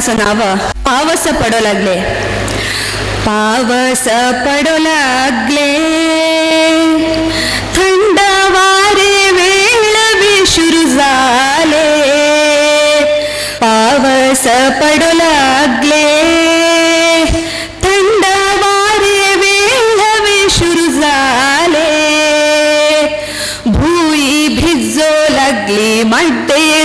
ठिकाणाचं नाव पावस पडू लागले पावस पडू लागले थंड वारे वेळ सुरू झाले पावस पडू लागले थंड वारे वेळ सुरू झाले भुई भिजो लागली मड्डे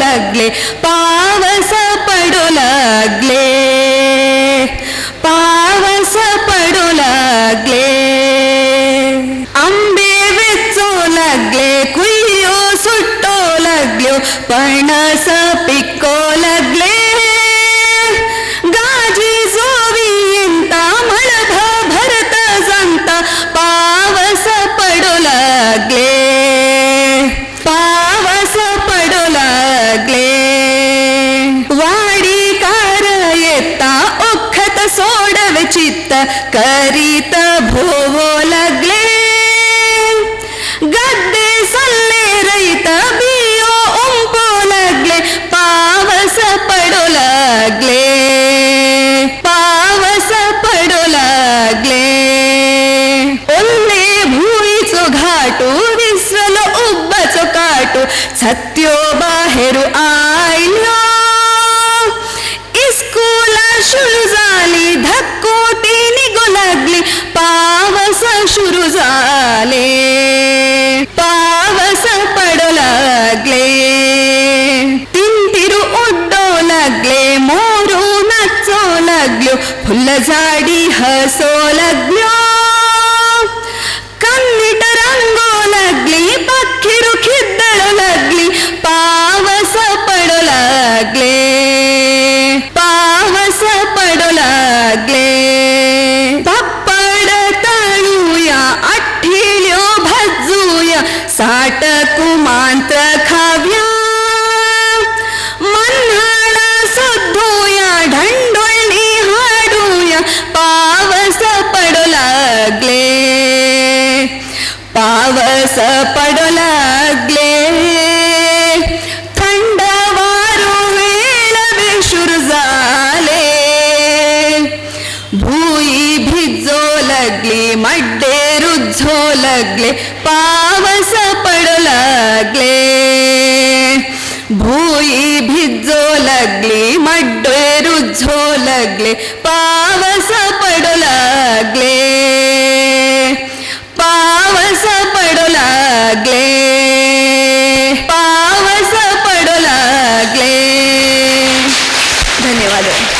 लागले पावस पडू लागले सोडव करीत भोवो लागले. गद्दे सल्ले रैत बियो उंपो लागले. पावस पडो लागले. पावस पडो लागले. ओल्ले भुईचो घाटू विसरलो उब्बाचो काटू. सत्यो बाहेरू आयलो. इस्कूला शुरू पावस सुरू झाले पावस पडू लागले तिंतिरू उड्डो लागले मोरू नाचो लागल्यो फुल झाडी हसो लागल्यो कन्नीट रंगो लागली पक्खिरू खिद्दळू लागली पावस पडू लागले पावस पडू लागले साठ कुमांत्र खाव्या मन्हाळ सुद्धूया ढंडोळी हाडूया पावस पडू लागले। पावस पडू लागले। थंड वारू वेळ विशुर झाले। भुई भिजो लागली मड रुझो लागले पावस पडू लागले. भुई भिजो लागली मड्डे रुझो लागले पावस पडू लागले.